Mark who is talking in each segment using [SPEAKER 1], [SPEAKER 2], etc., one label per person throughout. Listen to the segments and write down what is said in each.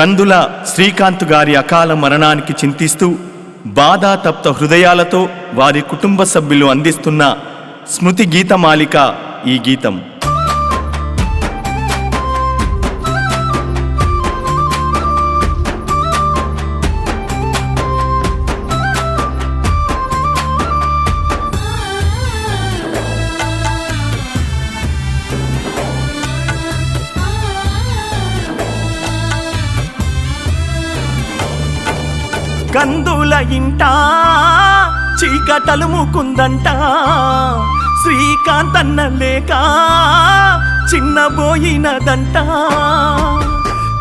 [SPEAKER 1] కందుల శ్రీకాంత్ గారి అకాల మరణానికి చింతిస్తూ బాధాతప్త హృదయాలతో వారి కుటుంబ సభ్యులు అందిస్తున్న స్మృతి గీతమాలిక ఈ గీతం. కందుల ఇంట చీకటలు ముకుందంట. శ్రీకాంతన్న లేక చిన్నబోయినదంట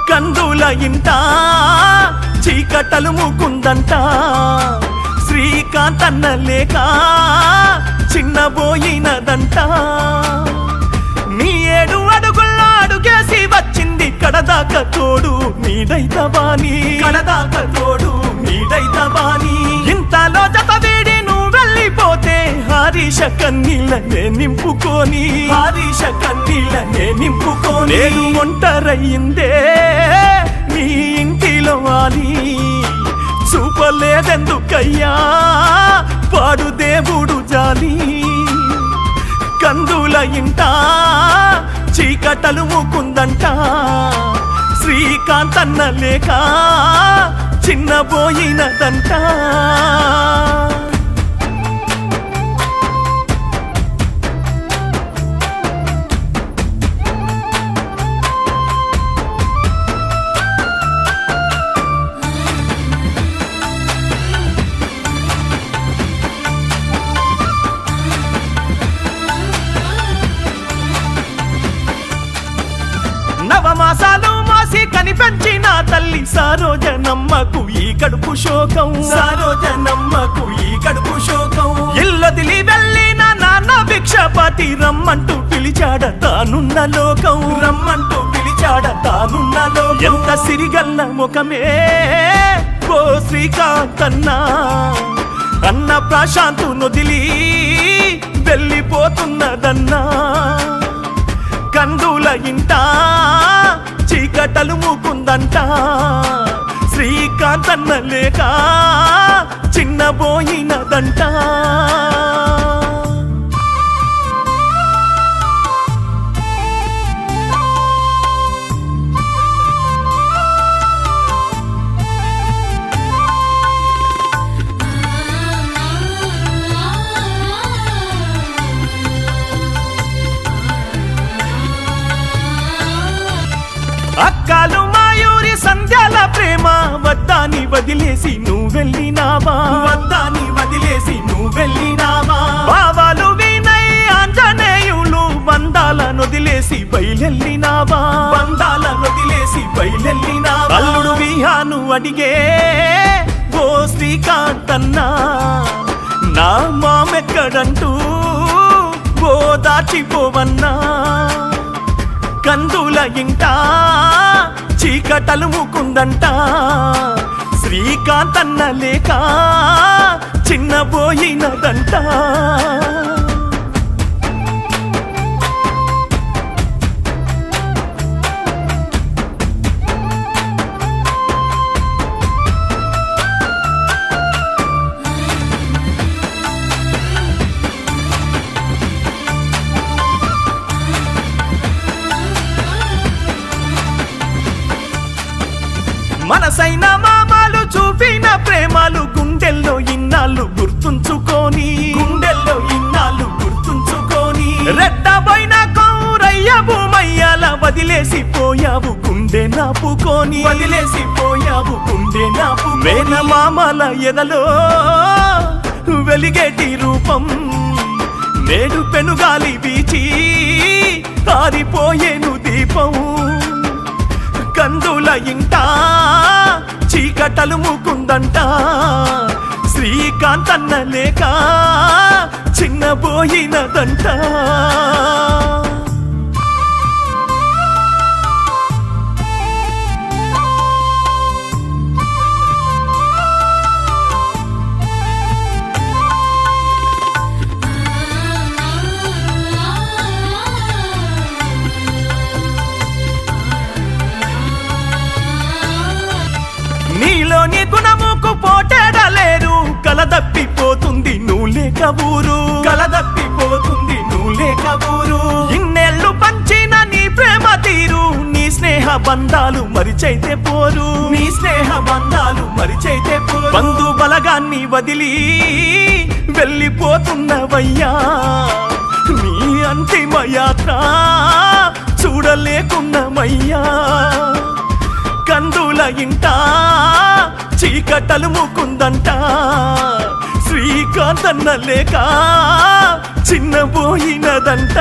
[SPEAKER 1] కందుల ఇంట చీకటలు ముకుందంట. శ్రీకాంతన్న లేక చిన్నబోయినదంట నీ ఏడు అడుగుల్లో అడుగేసి వచ్చింది కడదాక తోడు. నీడైతవాని కడదాక తోడు. నీడైతవాని ఇంతలో జత వీడి నువ్వు వెళ్ళిపోతే హరీష కన్నీళ్ళనే నింపుకొని. హరీష కన్నీళ్ళనే నింపుకొని. నేను ఒంటరయ్యిందే నీ ఇంటిలో అని. చూపలేదెందుకయ్యా? పాడు దేవుడు జాలి. కందుల ఇంట చీకటలు ముకుందంట శ్రీకాంతన్న లేక చిన్నబోయినదంట మోసి కనిపెంచిన తల్లి సారోజనమ్మకు ఈ కడుపు శోకం. సారోజనమ్మకు ఈ కడుపు శోకం. ఇల్లదిలి వెళ్ళిన నాన్న భిక్షపతి రమ్మంటూ పిలిచాడ తానున్న లోకం. రమ్మంటూ పిలిచాడ తానున్న లోకం. ఎంత సిరిగల్ల ముఖమే ఓ శ్రీకాంతన్నా. అన్న ప్రశాంతు నొదిలి వెళ్ళిపోతున్నదన్నా. కందుల ఇంట కట్టలు ముకుందంట. శ్రీకాంతన్న లేక చిన్నబోయినదంట అక్కలు మాయూరి సంధ్యాల ప్రేమ వద్దాని వదిలేసి నువ్వు వెళ్ళినావా? వద్దాని వదిలేసి నువ్వు వెళ్ళినావా? బావాలు వినై ఆంజనేయులు బంధాల నొదిలేసి బయలెళ్ళినావా? బంధాల నొదిలేసి బయలెళ్ళినావా? అల్లుడు విహాను అడిగే ఓ శ్రీకాంతన్నా నా మామెక్కడంటూ ఓ దాచిపోవన్నా? కందుల ఇంట చీకటలు ముకుందంట. శ్రీకాంతన్న లేక చిన్నబోయినదంట. మనసైన మామాలు చూపిన ప్రేమాలు గుండెల్లో ఇన్నాళ్ళు గుర్తుంచుకొని. గుండెల్లో ఇన్నాళ్ళు గుర్తుంచుకొని. రెట్టబోయిన కౌరయ్య భూమయ్యాల వదిలేసి పోయావు గుండె నాపుకొని. వదిలేసి పోయావు గుండె నాపు మేన మామల ఎదలో వెలిగేటి రూపం. నేడు పెనుగాలి వీచి ఆరిపోయేను దీపం. కందుల ఇంట చీకటలు ముకుందంట. శ్రీకాంతన్న లేక చిన్నబోయినదంట నీ గుణముకు పోటాడలేరు కలదప్పిపోతుంది నువ్వు లేక ఊరు. కలదప్పిపోతుంది నువ్వు లేక ఊరు. ఇన్నేళ్ళు పంచిన నీ ప్రేమ తీరు. నీ స్నేహ బంధాలు మరిచైతే పోరు. నీ స్నేహ బంధాలు మరిచైతే పోరు. బంధు బలగాన్ని వదిలి వెళ్ళిపోతున్నవయ్యా. నీ అంతిమ యాత్ర చూడలేకున్నమయ్యా. కందుల ఇంటా చీకటలు ముకుందంట. శ్రీకాంతన్న లేక చిన్నబోయినదంట.